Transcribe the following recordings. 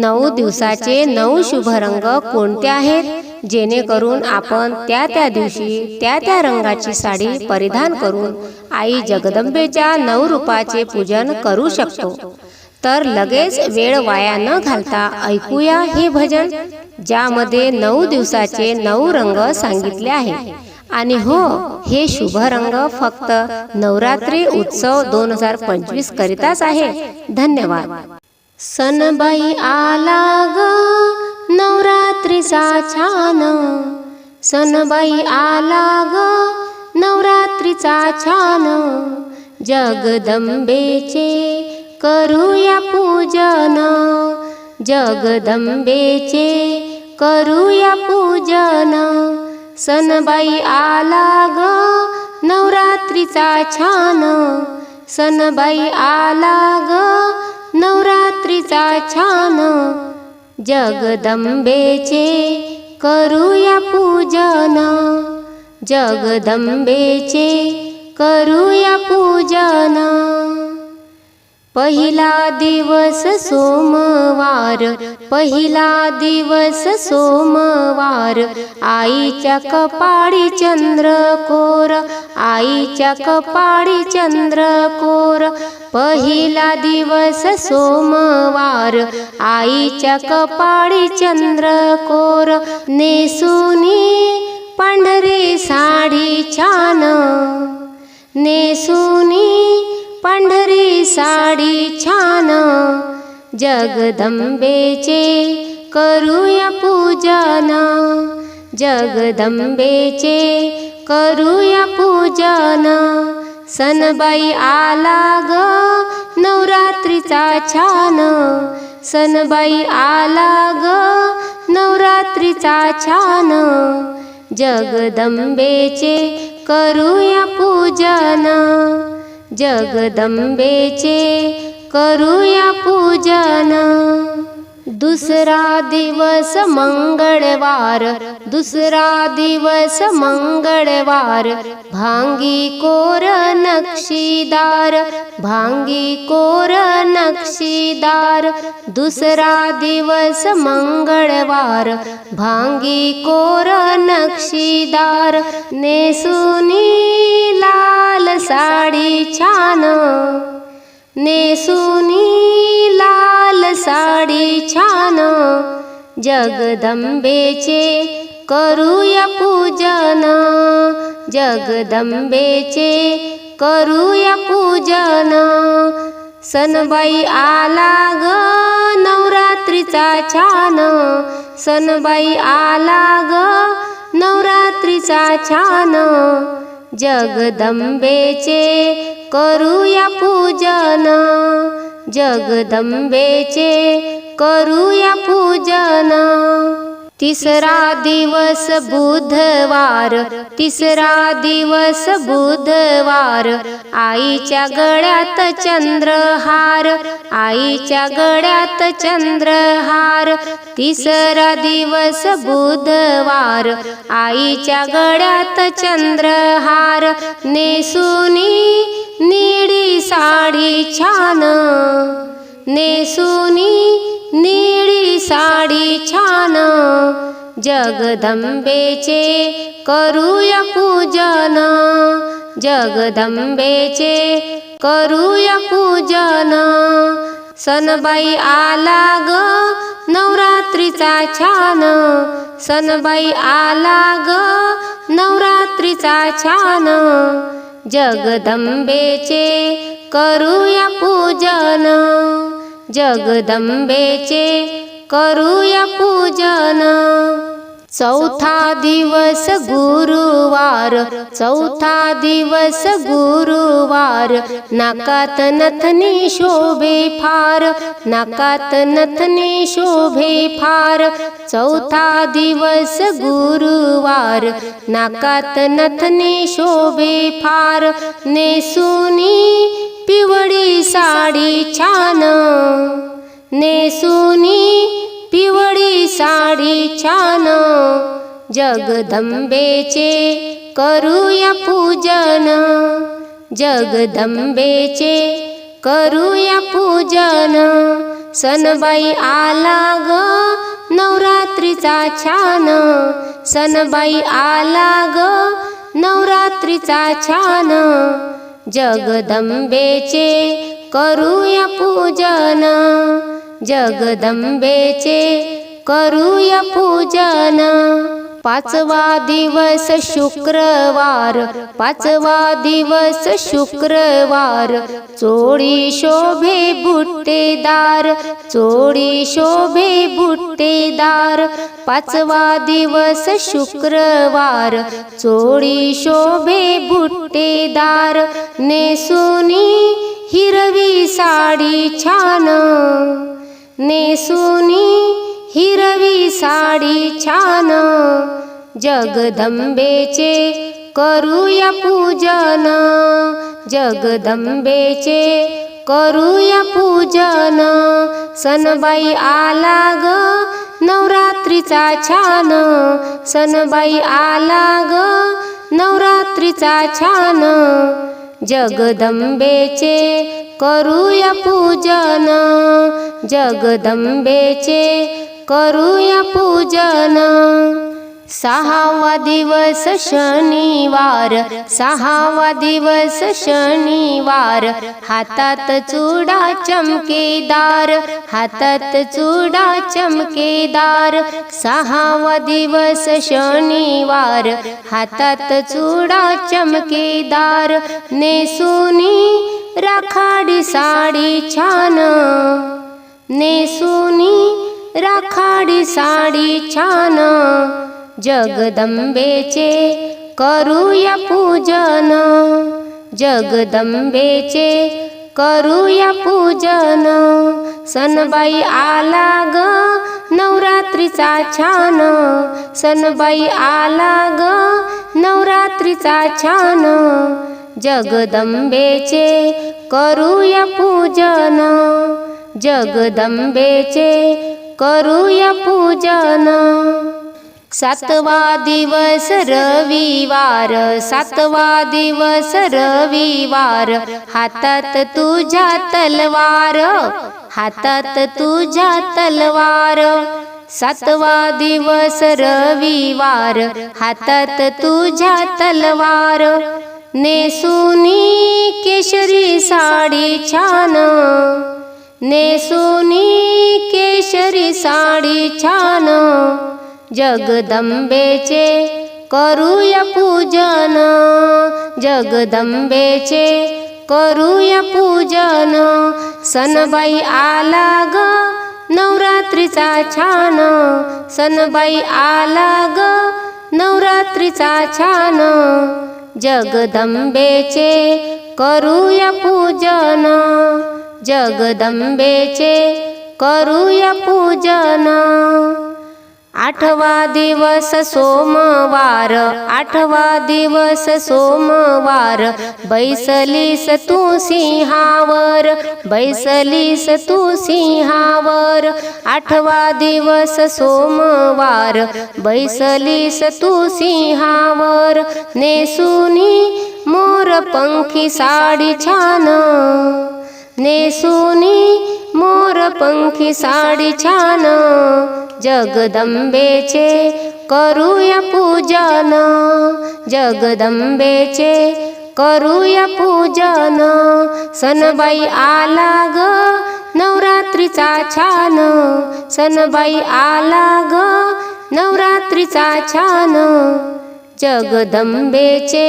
नऊ दिवसाचे नऊ शुभ रंग कोणते आहेत? जेणेकरून आपण त्या त्या दिवशी त्या त्या रंगाची साडी परिधान करून आई जगदंबेच्या नऊ रूपाचे पूजन करू शकतो. तर लगेच वेळ वाया न घालता ऐकूया हे भजन ज्यामध्ये नऊ दिवसाचे नऊ रंग सांगितले आहे. आणि हो हे शुभ रंग फक्त नवरात्री उत्सव दोन हजार पंचवीस करिताच आहे. धन्यवाद. सनबाई आला ग नवरात्रीचा छान. सनबाई आला ग नवरात्रीचा छान. जगदंबेचे करूया पूजन. जगदंबेचे करूया पूजन. सनबाई आला ग नवरात्रीचा छान. सनबाई आला ग नवरात्रीचा छान जगदंबेचे करूया पूजन। जगदंबेचे करूया पूजन पहिला दिवस सोमवार पहिला दिवस सोमवार आईच्या कपाळी चंद्रकोर आईच्या कपाळी चंद्रकोर पहिला दिवस सोमवार आईच्या कपाळी चंद्रकोर नेसुनी पांढरी साडी छान नेसुनी पांढरी साडी जगदंबेचे करूया पूजन. जगदंबेचे करूया पूजन. सनबाई आला ग नवरात्रीचा छान. सनबाई आला ग नवरात्रीचा छान. जगदंबेचे करूया पूजन. जगदंबेचे करूया पूजन। दुसरा दिवस मंगळवार दुसरा दिवस मंगळवार। भांगी कोर नक्षीदार भांगी कोर नक्षीदार। दुसरा दिवस मंगळवार भांगी कोर नक्षीदार। नेसुनी लाल साडी छान। नेसुनी लाल साडी छान जगदंबेचे करूया पूजन जगदंबेचे करूया पूजन. सनबाई आला ग नवरात्रीचा छान सनबाई आला ग नवरात्रीचा छान जगदंबेचे करूया पूजन जगदंबेचे करूया पूजन. तिसरा दिवस बुधवार तिसरा दिवस बुधवार आईच्या गळ्यात चंद्रहार आईच्या गळ्यात चंद्रहार. तिसरा दिवस बुधवार आईच्या गळ्यात चंद्रहार. नेसुनी निळी साडी छान. नेसुनी निळी साडी छान. जगदंबेचे करूया पूजन. जगदंबेचे करूया पूजन. सनबाई आला ग नवरात्रीचा छान. सनबाई आला ग नवरात्रीचा छान. जगदंबेचे करूया पूजन. जगदंबेचे करूया पूजन. चौथा दिवस गुरुवार चौथा दिवस गुरुवार नाकात नथनी शोभे फार नाकात नथनी शोभे फार चौथा दिवस गुरुवार नाकात नथनी शोभे फार नेसुनी पिवळी साडी छान नेसुनी पिवळी साडी छान. जगदंबेचे करूया पूजन. जगदंबेचे करूया पूजन. सनबाई आला ग नवरात्रीचा छान. सनबाई आला ग नवरात्रीचा छान. जगदंबेचे करूया पूजन. जगदंबेचे करूया पूजन. पाचवा दिवस शुक्रवार पाचवा दिवस शुक्रवार. चोळी शोभे बुट्टेदार चोळी शोभे बुट्टेदार. पाचवा दिवस शुक्रवार चोळी शोभे बुट्टेदार. नेसुनी हिरवी साडी छान. नेसुनी हिरवी साडी छान. जगदंबेचे करूया पूजन. जगदंबेचे करूया पूजन. सनबाई आला ग नवरात्रीचा छान. सनबाई आला ग नवरात्रीचा छान. जगदंबेचे करूया पूजन जगदंबेचे करूया पूजन सहावा दिवस शनिवार सहावा दिवस शनिवार. हातात चुडा चमकेदार हातात चुडा चमकेदार. सहावा दिवस शनिवार हातात चुडा चमकेदार. नेसुनी राखाडी साडी छान. नेसुनी राखाडी साडी छान. जगदंबेचे करूया पूजन. जगदंबेचे करूया पूजन. सनबाई आला ग नवरात्रीचा छान. सनबाई आला ग नवरात्रीचा छान. जगदंबेचे करूया पूजन. जगदंबेचे करूया पूजन. सातवा दिवस रविवार सातवा दिवस रविवार हातात तुझ्या तलवार हातात तुझ्या तलवार. सातवा दिवस रविवार हातात तुझ्या तलवार. नेसुनी केशरी साडी छान नेसुनी केशरी साडी छान. जगदंबेचे करूया पूजन जगदंबेचे करूया पूजन. सनबाई आला ग नवरात्रीचा छान. सनबाई आला ग नवरात्रीचा छान. जगदंबेचे करूया पूजन जगदंबेचे करूया पूजन. आठवा दिवस सोमवार आठवा दिवस सोमवार बैसलीस तू सिंहावर बैसलीस तू सिंहावर. आठवा दिवस सोमवार बैसलीस तू सिंहावर नेसुनी मोर पंखी साडी छान नेसुनी मोर पंखी साडी छान जगदंबेचे करूया पूजन जगदंबेचे करूया पूजन. सनबाई आला ग नवरात्रीचा छान सनबाई आला ग नवरात्रीचा छान जगदंबेचे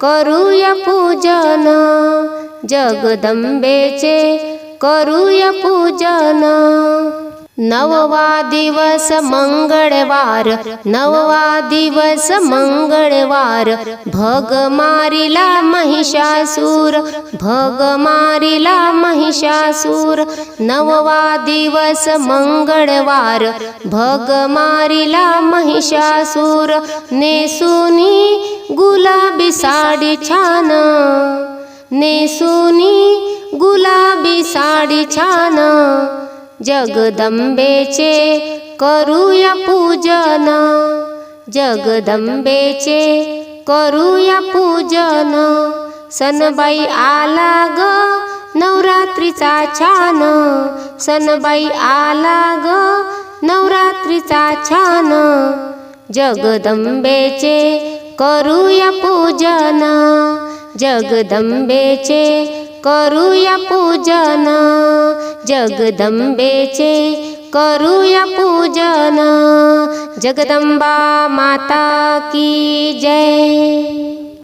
करूया पूजन जगदंबेचे करूया पूजन. नववा दिवस मंगळवार नववा दिवस मंगळवार. भग मारिला महिषासूर भग मारिला महिषासूर. नववा दिवस मंगळवार भग मारिला महिषासूर. नेसुनी गुलाबी साडी छान. नेसुनी गुलाबी साडी छान. जगदंबेचे करूया पूजन. जगदंबेचे करूया पूजन. सनबाई आला ग नवरात्रीचा छान. सनबाई आला ग नवरात्रीचा छान. जगदंबेचे करूया पूजन. जगदंबेचे करूया पूजन. जगदंबेचे करूया पूजन. जगदंबा माता की जय.